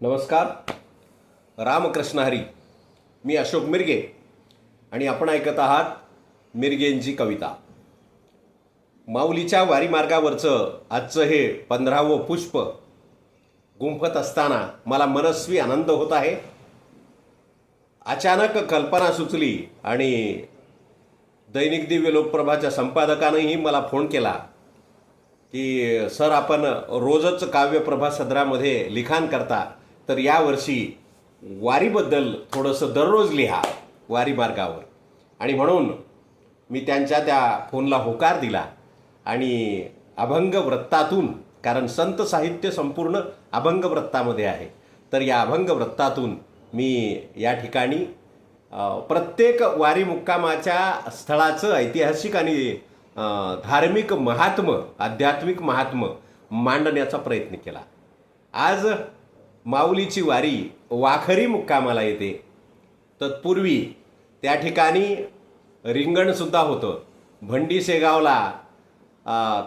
नमस्कार. रामकृष्ण हरी. मी अशोक मिरगे आणि आपण ऐकत आहात मिरगेंची कविता. माऊलीच्या वारीमार्गावरचं आजचं हे पंधरावं पुष्प गुंफत असताना मला मनस्वी आनंद होत आहे. अचानक कल्पना सुचली आणि दैनिक दिव्य लोकप्रभाच्या संपादकानंही मला फोन केला की सर आपण रोजच काव्यप्रभा सदरामध्ये लिखाण करता. तर यावर्षी वारीबद्दल थोडंसं दररोज लिहा वारी मार्गावर आणि म्हणून मी त्यांच्या त्या फोनला होकार दिला आणि अभंग वृत्तातून कारण संत साहित्य संपूर्ण अभंग वृत्तामध्ये आहे. तर या अभंग वृत्तातून मी या ठिकाणी प्रत्येक वारी मुक्कामाच्या स्थळाचं ऐतिहासिक आणि धार्मिक महात्म आध्यात्मिक महात्म मांडण्याचा प्रयत्न केला. आज माऊलीची वारी वाखरी मुक्कामाला येते. तत्पूर्वी त्या ठिकाणी रिंगणसुद्धा होतं. भंडी शेगावला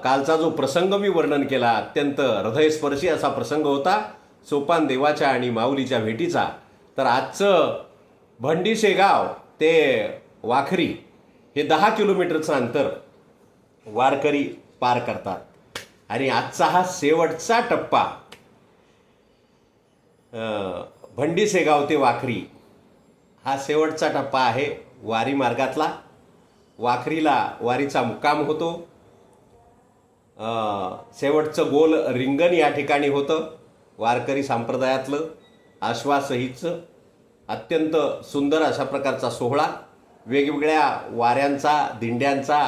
कालचा जो प्रसंग मी वर्णन केला अत्यंत हृदयस्पर्शी असा प्रसंग होता सोपान देवाच्या आणि माऊलीच्या भेटीचा. तर आजचं भंडी शेगाव ते वाखरी हे दहा किलोमीटरचं अंतर वारकरी पार करतात. आणि आजचा हा शेवटचा टप्पा भंडी सेगाव ते वाखरी. हा शेवटचा टप्पा आहे वारी मार्गातला. वाखरीला वारीचा मुक्काम होतो. शेवटचं गोल रिंगण या ठिकाणी होतं. वारकरी संप्रदायातलं आश्वासहीचं अत्यंत सुंदर अशा प्रकारचा सोहळा. वेगवेगळ्या वाऱ्यांचा दिंड्यांचा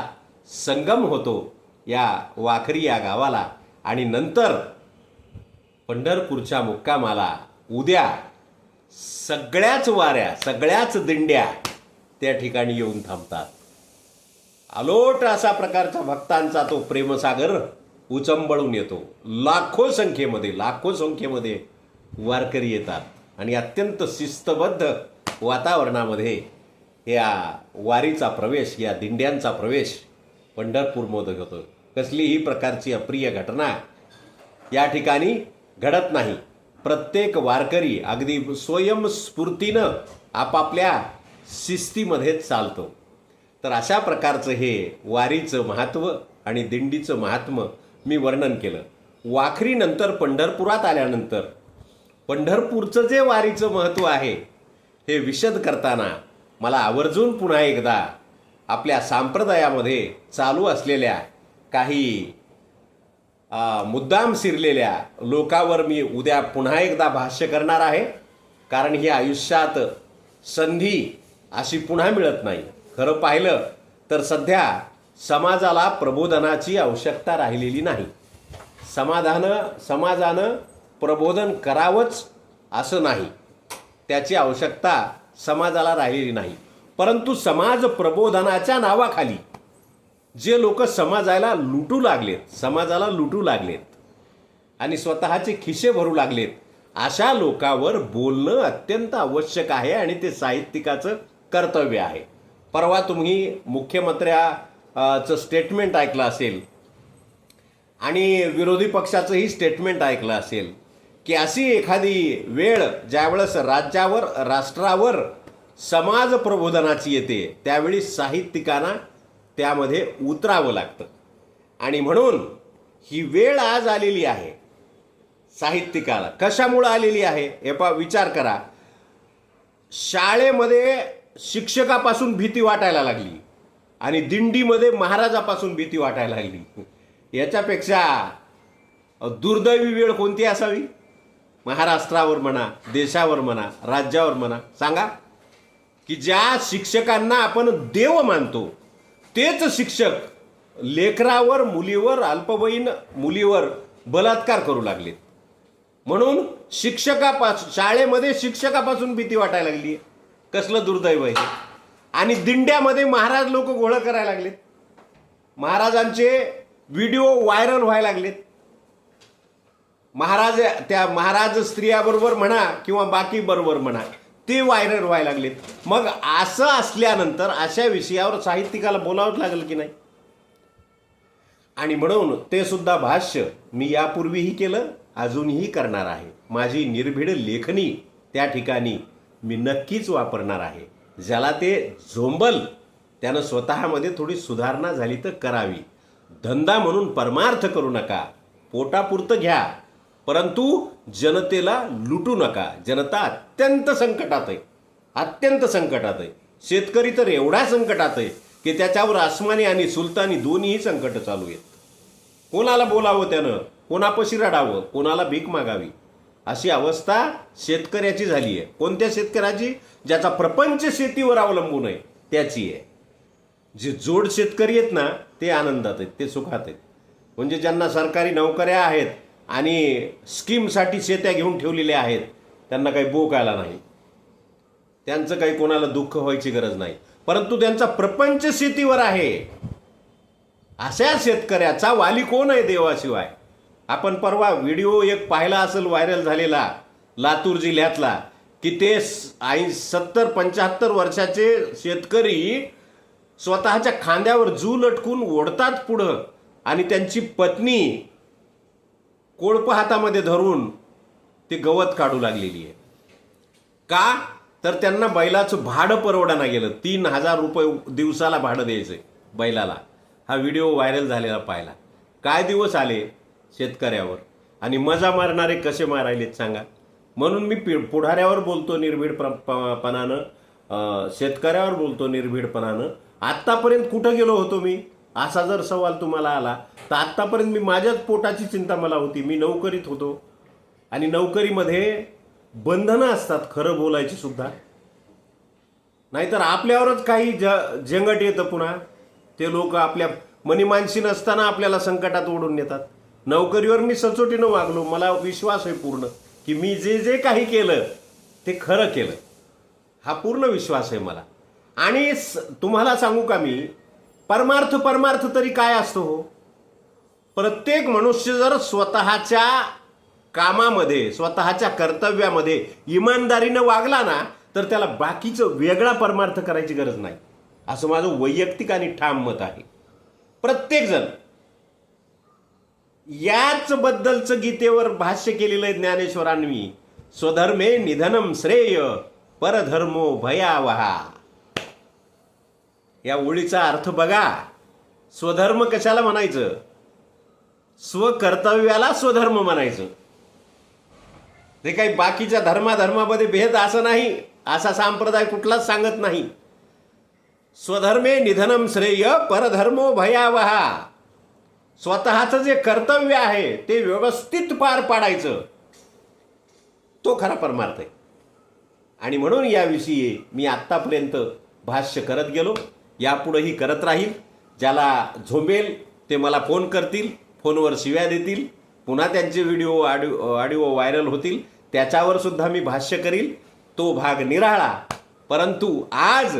संगम होतो या वाखरी या गावाला. आणि नंतर पंढरपूरच्या मुक्कामाला उद्या सगळ्याच वाऱ्या सगळ्याच दिंड्या त्या ठिकाणी येऊन थांबतात. अलोट असा प्रकारचा भक्तांचा तो प्रेमसागर उचंबळून येतो. लाखो संख्येमध्ये लाखो संख्येमध्ये वारकरी येतात आणि अत्यंत शिस्तबद्ध वातावरणामध्ये या वारीचा प्रवेश या दिंड्यांचा प्रवेश पंढरपूरमध्ये होतो. कसलीही प्रकारची अप्रिय घटना या ठिकाणी घडत नाही. प्रत्येक वारकरी अगदी स्वयंस्फूर्तीनं आपापल्या शिस्तीमध्ये चालतो. तर अशा प्रकारचं हे वारीचं महत्त्व आणि दिंडीचं महात्म मी वर्णन केलं. वाखरीनंतर पंढरपुरात आल्यानंतर पंढरपूरचं जे वारीचं महत्त्व आहे हे विशद करताना मला आवर्जून पुन्हा एकदा आपल्या संप्रदायामध्ये चालू असलेल्या काही मुद्दाम शिरलेल्या लोकावर मी उद्या पुन्हा एकदा भाष्य करणार आहे. कारण ही आयुष्यात संधी अशी पुन्हा मिळत नाही. खरं पाहिलं तर सध्या समाजाला प्रबोधनाची आवश्यकता राहिलेली नाही. समाधानं समाजानं प्रबोधन करावंच असं नाही. त्याची आवश्यकता समाजाला राहिलेली नाही. परंतु समाज प्रबोधनाच्या नावाखाली जे लोक समाजाला लुटू लागलेत समाजाला लुटू लागलेत आणि स्वतःचे खिसे भरू लागलेत अशा लोकांवर बोलणं अत्यंत आवश्यक आहे आणि ते साहित्यिकाचं कर्तव्य आहे. परवा तुम्ही मुख्यमंत्र्याचं स्टेटमेंट ऐकलं असेल आणि विरोधी पक्षाचंही स्टेटमेंट ऐकलं असेल की अशी एखादी वेळ ज्यावेळेस राज्यावर राष्ट्रावर समाज प्रबोधनाची येते त्यावेळी साहित्यिकांना त्यामध्ये उतरावं लागतं. आणि म्हणून ही वेळ आज आलेली आहे साहित्यिकाला. कशामुळं आलेली आहे? हे पा विचार करा. शाळेमध्ये शिक्षकापासून भीती वाटायला लागली आणि दिंडीमध्ये महाराजापासून भीती वाटायला लागली. याच्यापेक्षा दुर्दैवी वेळ कोणती असावी? महाराष्ट्रावर म्हणा देशावर म्हणा राज्यावर म्हणा. सांगा की ज्या शिक्षकांना आपण देव मानतो तेच शिक्षक लेकरावर मुलीवर अल्पवयीन मुलीवर बलात्कार करू लागलेत. म्हणून शिक्षकापासून शाळेमध्ये शिक्षकापासून भीती वाटायला लागली. कसलं दुर्दैव आहे आणि दिंड्यामध्ये महाराज लोक गोळा करायला लागलेत. महाराजांचे व्हिडिओ व्हायरल व्हायला लागलेत. महाराज त्या महाराज स्त्रियाबरोबर म्हणा किंवा बाकी बरोबर म्हणा ते व्हायरल व्हायला लागलेत मग असं असल्यानंतर अशा विषयावर साहित्यिकाला बोलावंच लागलं की नाही? आणि म्हणून ते सुद्धा भाष्य मी यापूर्वीही केलं अजूनही करणार आहे. माझी निर्भीड लेखणी त्या ठिकाणी मी नक्कीच वापरणार आहे. ज्याला ते झोंबल त्यानं स्वतःमध्ये थोडी सुधारणा झाली तर करावी. धंदा म्हणून परमार्थ करू नका. पोटापुरतं घ्या. परंतु जनतेला लुटू नका. जनता अत्यंत संकटात आहे. अत्यंत संकटात आहे. शेतकरी तर एवढ्या संकटात आहे की त्याच्यावर आसमानी आणि सुलतानी दोन्हीही संकट चालू आहेत. कोणाला बोलावं त्यानं? कोणापाशी रडावं? कोणाला भीक मागावी? अशी अवस्था शेतकऱ्याची झाली आहे. कोणत्या शेतकऱ्याची? ज्याचा प्रपंच शेतीवर अवलंबून आहे त्याची आहे. जे जोड शेतकरी आहेत ना ते आनंदात आहेत ते सुखात आहेत. म्हणजे ज्यांना सरकारी नोकऱ्या आहेत आणि स्कीमसाठी शेत्या घेऊन ठेवलेल्या आहेत. त्यांना काही बोक आला नाही. त्यांचं काही कोणाला दुःख व्हायची गरज नाही. परंतु त्यांचा प्रपंच शेतीवर आहे. अशा शेतकऱ्याचा वाली कोण आहे देवाशिवाय? आपण परवा व्हिडिओ एक पाहिला असेल व्हायरल झालेला लातूर जिल्ह्यातला की ते ऐं सत्तर पंच्याहत्तर वर्षाचे शेतकरी स्वतःच्या खांद्यावर जू लटकून ओढतात पुढं. आणि त्यांची पत्नी कोळप हातामध्ये धरून ते गवत काढू लागलेली आहे. का? तर त्यांना बैलाचं भाडं परवडाना गेलं. तीन हजार रुपये दिवसाला भाडं द्यायचं बैलाला. हा व्हिडिओ व्हायरल झालेला पाहिला. काय दिवस आले शेतकऱ्यावर? आणि मजा मारणारे कसे मारायलेत सांगा. म्हणून मी पि पुढाऱ्यावर बोलतो निर्भीड प्र- पणानं. शेतकऱ्यावर बोलतो निर्भीडपणानं आत्तापर्यंत कुठं गेलो होतो मी? असा जर सवाल तुम्हाला आला तर आत्तापर्यंत मी माझ्याच पोटाची चिंता मला होती. मी नोकरीत होतो. आणि नोकरीमध्ये बंधनं असतात खरं बोलायची सुद्धा. नाहीतर आपल्यावरच काही ज झंगट येतं पुन्हा. ते लोक आपल्या मनीमानशी नसताना आपल्याला संकटात ओढून नेतात. नोकरीवर मी सचोटीनं वागलो. मला विश्वास आहे पूर्ण की मी जे जे काही केलं ते खरं केलं. हा पूर्ण विश्वास आहे मला. आणि स- तुम्हाला सांगू का मी? परमार्थ परमार्थ तरी काय असतो हो? प्रत्येक मनुष्य जर स्वतःच्या कामामध्ये स्वतःच्या कर्तव्यामध्ये इमानदारीनं वागला ना तर त्याला बाकीचं वेगळा परमार्थ करायची गरज नाही. असं माझं वैयक्तिक आणि ठाम मत आहे. प्रत्येकजण याच बद्दलचं गीतेवर भाष्य केलेलं आहे ज्ञानेश्वरांनी. स्वधर्मे निधनम श्रेय परधर्मो भयावहा. या ओळीचा अर्थ बघा. स्वधर्म कशाला म्हणायचं? स्वकर्तव्याला स्वधर्म म्हणायचं. ते काही बाकीच्या धर्माधर्मामध्ये भेद असं नाही असा संप्रदाय कुठलाच सांगत नाही. स्वधर्मे निधनम श्रेय परधर्मो भयावहा. स्वतःचं जे कर्तव्य आहे ते व्यवस्थित पार पाडायचं. तो खरा परमार्थ आहे. आणि म्हणून याविषयी मी आत्तापर्यंत भाष्य करत गेलो. यापुढंही करत राहील. ज्याला झोंबेल ते मला फोन करतील फोनवर शिव्या देतील. पुन्हा त्यांचे व्हिडिओ ऑडिओ ऑडिओ व्हायरल होतील. त्याच्यावर सुद्धा मी भाष्य करील. तो भाग निराळा. परंतु आज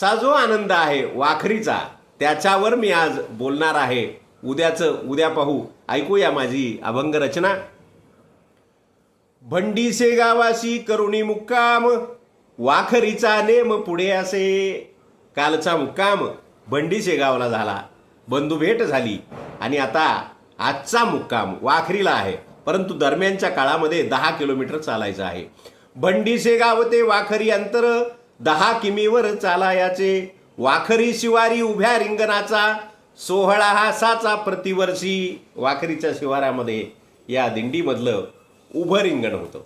चा जो आनंद आहे वाखरीचा त्याच्यावर मी आज बोलणार आहे. उद्याचं उद्या पाहू. ऐकूया माझी अभंग रचना. भंडीसे गावाशी करुणी मुक्काम वाखरीचा नेम पुढे असे. कालचा मुक्काम भंडीसे गावला झाला. बंधू भेट झाली. आणि आता आजचा मुक्काम वाखरीला आहे. परंतु दरम्यानच्या काळामध्ये दहा किलोमीटर चालायचं आहे. भंडीसे गाव ते वाखरी अंतर दहा किमीवर चालायाचे. वाखरी शिवारी उभ्या रिंगणाचा सोहळा हा साचा प्रतिवर्षी वाखरीच्या शिवारामध्ये या दिंडीमधलं उभं रिंगण होतं.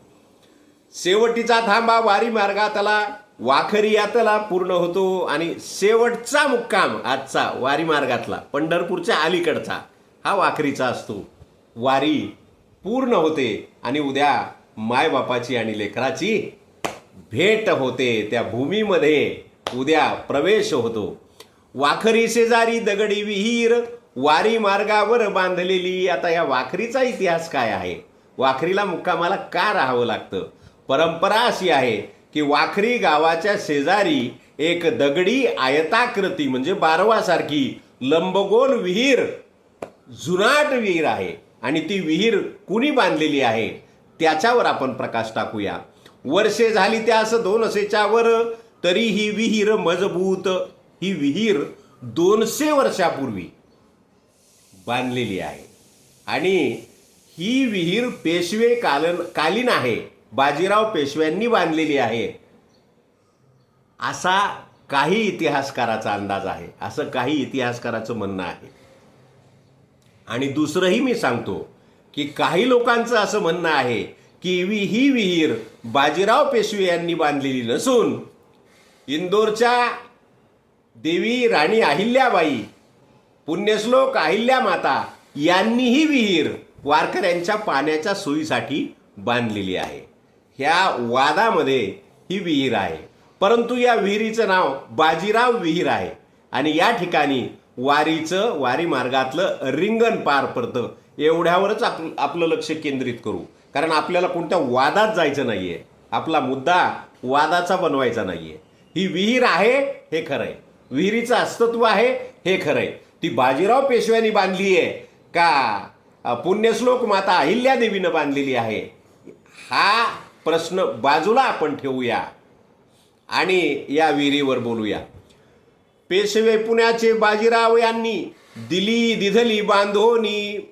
शेवटीचा थांबा वारी मार्गातला. वाखरी यातला पूर्ण होतो आणि शेवटचा मुक्काम आजचा वारी मार्गातला पंढरपूरच्या अलीकडचा. हा वाखरीचा असतो. वारी पूर्ण होते आणि उद्या मायबापाची आणि लेकराची भेट होते. त्या भूमीमध्ये उद्या प्रवेश होतो. वाखरी शेजारी दगडी विहीर वारी मार्गावर बांधलेली. आता या वाखरीचा इतिहास काय आहे? वाखरीला मुक्कामाला का राहावं लागतं? परंपरा अशी आहे की वाखरी गावाच्या शेजारी एक दगडी आयताकृती म्हणजे बारवासारखी लंबगोल विहीर जुनाट विहीर आहे. आणि ती विहीर कुणी बांधलेली आहे? त्याच्यावर आपण प्रकाश टाकूया. वर्षे झाली त्यास दोनशेच्या वर तरी ही विहीर मजबूत. ही विहीर दोनशे वर्षापूर्वी बांधलेली आहे. आणि ही विहीर पेशवे कालन कालीन आहे. बाजीराव पेशव्यांनी बांधलेली आहे. असा काही इतिहासकाराचा अंदाज आहे. असं काही इतिहासकाराचं म्हणणं आहे. आणि दुसरंही मी सांगतो की काही लोकांचं असं म्हणणं आहे की वि ही विहीर बाजीराव पेशवे यांनी बांधलेली नसून इंदोरच्या देवी राणी अहिल्याबाई पुण्यश्लोक अहिल्या माता यांनी ही विहीर वारकऱ्यांच्या पाण्याच्या सोयीसाठी बांधलेली आहे. ह्या वादामध्ये ही विहीर आहे. परंतु या विहिरीचं नाव बाजीराव विहीर आहे. आणि या ठिकाणी वारीचं वारी मार्गातलं रिंगण पार पडतं. एवढ्यावरच आप आपलं लक्ष केंद्रित करू. कारण आपल्याला कोणत्या वादात जायचं नाही आहे आपला मुद्दा वादाचा बनवायचा नाही आहे ही विहीर आहे हे खरं आहे विहिरीचं अस्तित्व आहे हे खरं आहे ती बाजीराव पेशव्यांनी बांधली आहे. का? पुण्यश्लोक माता अहिल्यादेवीनं बांधलेली आहे. हा प्रश्न बाजूला आपण ठेवूया आणि या विहिरीवर बोलूया. पेशवे पुण्याचे बाजीराव यांनी दिली दिधली बांधोनी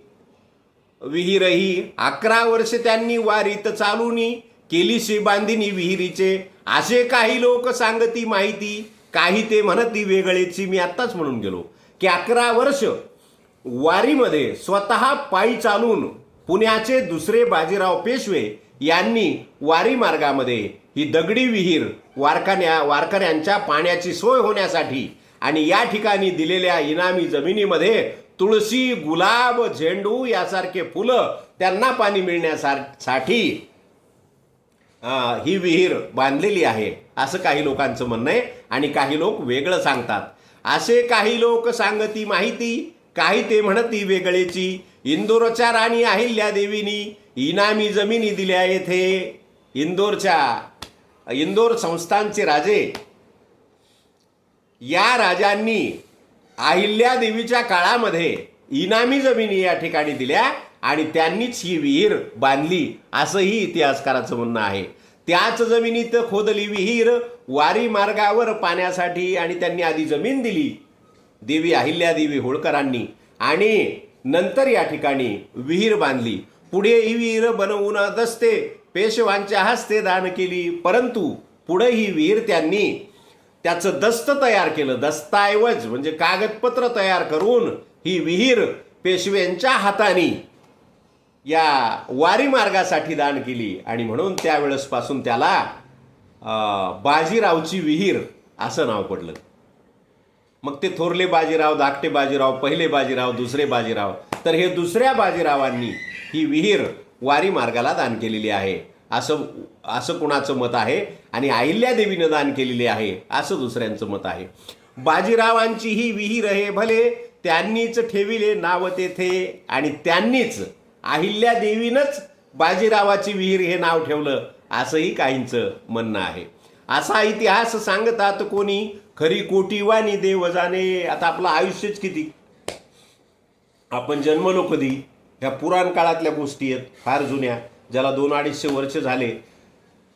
विहीरही अकरा वर्ष त्यांनी वारीत चालूनी केलीशी बांधिनी विहिरीचे. असे काही लोक सांगती माहिती काही ते म्हणती वेगळेची. मी आत्ताच म्हणून गेलो की अकरा वर्ष वारीमध्ये स्वतः पायी चालून पुण्याचे दुसरे बाजीराव पेशवे यांनी वारी मार्गामध्ये ही दगडी विहीर वारकान्या वारकऱ्यांच्या पाण्याची सोय होण्यासाठी आणि या ठिकाणी दिलेल्या इनामी जमिनीमध्ये तुळशी गुलाब झेंडू यासारखे फुलं त्यांना पाणी मिळण्यासाठी ही विहीर बांधलेली आहे असं काही लोकांचं म्हणणं आहे आणि काही लोक वेगळं सांगतात. असे काही लोक सांगती माहिती काही ते म्हणती वेगळेची. इंदोरच्या राणी अहिल्या देवीनी इनामी जमिनी दिल्या येथे. इंदोरच्या इंदोर संस्थानचे राजे. या राजांनी अहिल्यादेवीच्या काळामध्ये इनामी जमिनी या ठिकाणी दिल्या आणि त्यांनीच ही विहीर बांधली. असंही इतिहासकाराचं म्हणणं आहे. त्याच जमिनीत खोदली विहीर वारी मार्गावर पाण्यासाठी आणि त्यांनी आधी जमीन दिली. देवी अहिल्यादेवी होळकरांनी आणि नंतर या ठिकाणी विहीर बांधली. पुढे ही विहीर बनवून दस्ते पेशवांच्या हस्ते दान केली. परंतु पुढे ही विहीर त्यांनी त्याचं दस्त तयार केलं. दस्ताऐवज म्हणजे कागदपत्र तयार करून ही विहीर पेशव्यांच्या हाताने या वारी मार्गासाठी दान केली. आणि म्हणून त्यावेळेसपासून त्याला बाजीरावची विहीर असं नाव पडलं. मग ते थोरले बाजीराव धाकटे बाजीराव पहिले बाजीराव दुसरे बाजीराव. तर हे दुसऱ्या बाजीरावांनी ही विहीर वारी मार्गाला दान केलेली आहे. असं असं कुणाचं मत आहे? आणि अहिल्यादेवीनं दान केलेली आहे असं दुसऱ्यांचं मत आहे. बाजीरावांची ही विहीर हे भले त्यांनीच ठेविले नाव तेथे आणि त्यांनीच अहिल्यादेवीनंच बाजीरावाची विहीर हे नाव ठेवलं असंही काहींचं म्हणणं आहे. असा इतिहास सांगतात कोणी खरी कोटीवानी देव जाणे. आता आपलं आयुष्यच किती? आपण जन्मलो कधी? ह्या पुराण काळातल्या गोष्टी आहेत फार जुन्या ज्याला दोन अडीचशे वर्ष झाले.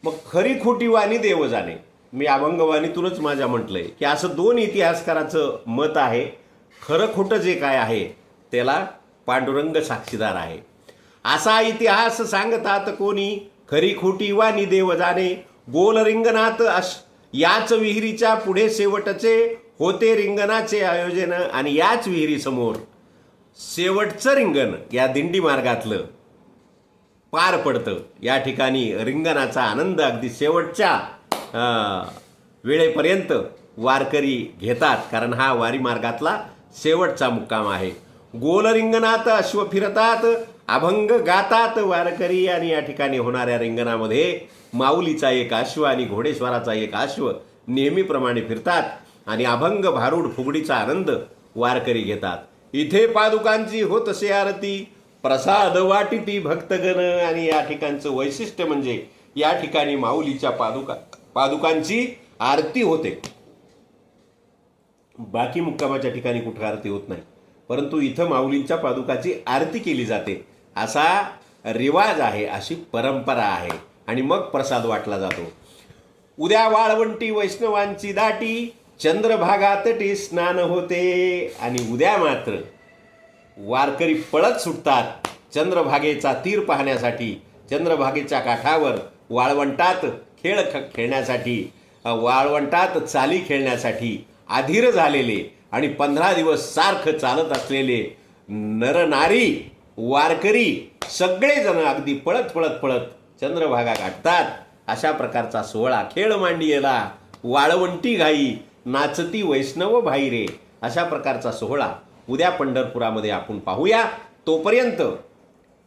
मग खरी खोटी वाणी देव जाणे. मी अभंगवाणीतूनच माझ्या म्हटलं आहे की असं दोन इतिहासकाराचं मत आहे. खरं खोटं जे काय आहे त्याला पांडुरंग साक्षीदार आहे. असा इतिहास सांगतात कोणी खरी खोटी वाणी देव जाणे. गोल रिंगणात अश याच विहिरीच्या पुढे शेवटचे होते रिंगणाचे आयोजन आणि याच विहिरीसमोर शेवटचं रिंगण या दिंडी मार्गातलं पार पडतं. या ठिकाणी रिंगणाचा आनंद अगदी शेवटच्या वेळेपर्यंत वारकरी घेतात. कारण हा वारी मार्गातला शेवटचा मुक्काम आहे. गोलरिंगणात अश्व फिरतात अभंग गातात वारकरी आणि या ठिकाणी होणाऱ्या रिंगणामध्ये माऊलीचा एक अश्व आणि घोडेश्वराचा एक अश्व नेहमीप्रमाणे फिरतात आणि अभंग भारूड फुगडीचा आनंद वारकरी घेतात. इथे पादुकांची होत असे आरती. प्रसाद वाटिती भक्तगण. आणि या ठिकाणचं वैशिष्ट्य म्हणजे या ठिकाणी माऊलीच्या पादुका पादुकांची आरती होते. बाकी मुक्कामाच्या ठिकाणी कुठं आरती होत नाही. परंतु इथं माऊलींच्या पादुकाची आरती केली जाते. असा रिवाज आहे अशी परंपरा आहे. आणि मग प्रसाद वाटला जातो. उद्या वाळवंटी वैष्णवांची दाटी. चंद्रभागा तटी स्नान होते आणि उद्या मात्र वारकरी पळत सुटतात. चंद्रभागेचा तीर पाहण्यासाठी चंद्रभागेच्या काठावर वाळवंटात खेळ ख खेळण्यासाठी वाळवंटात चाली खेळण्यासाठी आधीर झालेले आणि पंधरा दिवस सारखं चालत असलेले नरनारी वारकरी सगळेजण अगदी पळत पळत पळत चंद्रभागा गाठतात अशा प्रकारचा सोहळा खेळ मांडियेला वाळवंटी घाई नाचती वैष्णव भाई रे अशा प्रकारचा सोहळा उद्या पंढरपुरामध्ये आपण पाहूया. तोपर्यंत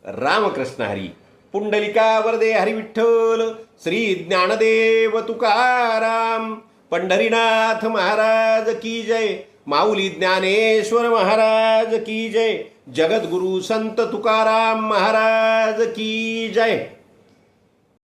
रामकृष्ण हरी पुंडलिका वरदे हरी विठ्ठल श्री ज्ञानदेव तुकाराम पंढरीनाथ महाराज की जय माऊली ज्ञानेश्वर महाराज की जय जगद्गुरु संत तुकाराम महाराज की जय.